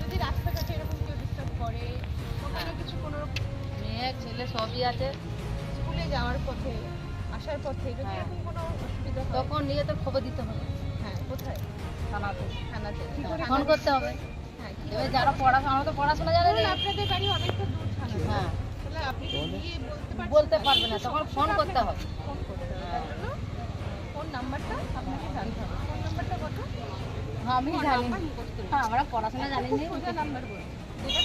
যদি রাস্তাঘাটে এরকম কেউ ডিস্টার্ব করে ওখানে কিছু কোনো মেয়ে ছেলে সবই আছে স্কুলে যাওয়ার পথে আসার পথে যদি হ্যাঁ। এরকম কোনো অসুবিধা তখন নিয়ে তো খবর দিতে হবে। হ্যাঁ কোথায়? থানাতে। থানাতে। ফোন করতে হবে? হ্যাঁ যারা পড়াশোনা আমরা তো পড়াশোনা জানে না। আপনাদের বাড়ি অনেকটা দূর থানা হ্যাঁ। তাহলে আপনি বলতে পারছেন বলতে না? পারবে না তখন ফোন করতে হবে। ফোন করতে হবে তার জন্য ফোন নাম্বারটা আপনাকে জানতে হবে ফোন নাম্বারটা কত হ্যাঁ, আমি জানি হ্যাঁ আমরা পড়াশোনা জানি না। সোজা নাম্বার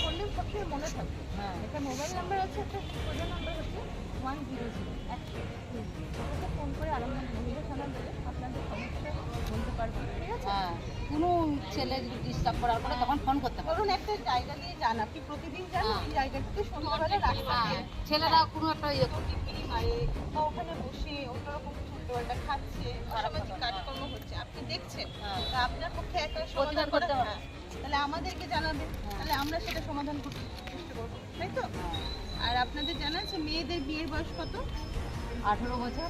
করলে মনে থাকবে হ্যাঁ। একটা মোবাইল নাম্বার আছে একটা সোজা নাম্বার হচ্ছে ওয়ান জিরো জিরো। একশো ফোন করে আরামবাগ মহিলা থানা বলে আপনাদের সমস্যা বলতে পারবেন ঠিক আছে? হ্যাঁ কোনো ছেলে যদি ডিস্টার্ব করার পরে তখন ফোন করতে ধরুন একটা জায়গা দিয়ে যান আপনি প্রতিদিন যান হ্যাঁ। জায়গাটাতে সন্ধ্যাবেলা হ্যাঁ ছেলেরা কোনো একটা ইয়ে করবে টিপি মারে বা ওখানে বসে অন্যরকম কিছু হ্যাঁ। তা আপনার পক্ষে একটা সমাধান করতে হবে। হ্যাঁ। তাহলে আমাদেরকে জানাবেন। তাহলে আমরা সেটা সমাধান করতে চেষ্টা করব তাই তো? আর আপনাদের জানা আছে মেয়েদের বিয়ের বয়স কত? আঠেরো বছর।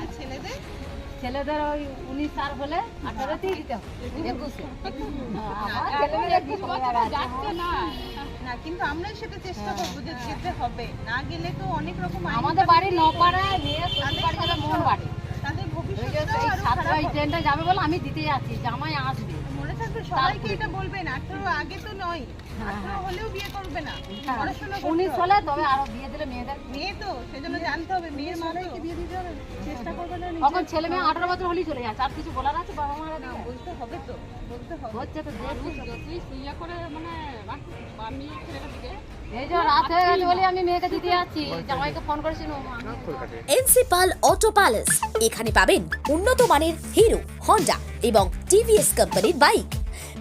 আর ছেলেদের? ছেলেদের ওই উনিশ সাল হলে আঠারোতেই দিতে হবে হ্যাঁ, আমার না, হয়ে কিন্তু আমরাই সেটা চেষ্টা করব যে যেতে হবে। না গেলে তো অনেক রকম আমাদের বাড়ি নপাড়ায় মেয়ে বাড়ি ওই ট্রেনটা যাবে বলে আমি দিতে যাচ্ছি জামাই আসবে। সবাইকে এটা আঠারো আগে তো নয় হ্যাঁ, আঠারো হলেও বিয়ে করবে না হ্যাঁ, পড়াশোনা উনিশ হলে তবে আরও বিয়ে দিলে মেয়েদের মেয়ে তো সেজন্য জানতে হবে মেয়ের মাদেরকে বিয়ে দিতে হবে চেষ্টা করবে না তখন ছেলে মেয়ে আঠারো বছর হলেই চলে যাচ্ছে আর কিছু বলার আছে বাবা মারা না বলতে হবে তো বলতে হবে। হচ্ছে তো তুই ইয়ে করে মানে আমি ছেলেটার দিকে এই যে রাত হয়ে গেছে বলে আমি মেয়েকে দিতে যাচ্ছি জামাইকে ফোন করেছিল এনসিপাল অটো প্যালেস এখানে পাবেন উন্নত মানের হিরো হন্ডা এবং টিভিএস কোম্পানির বাইক।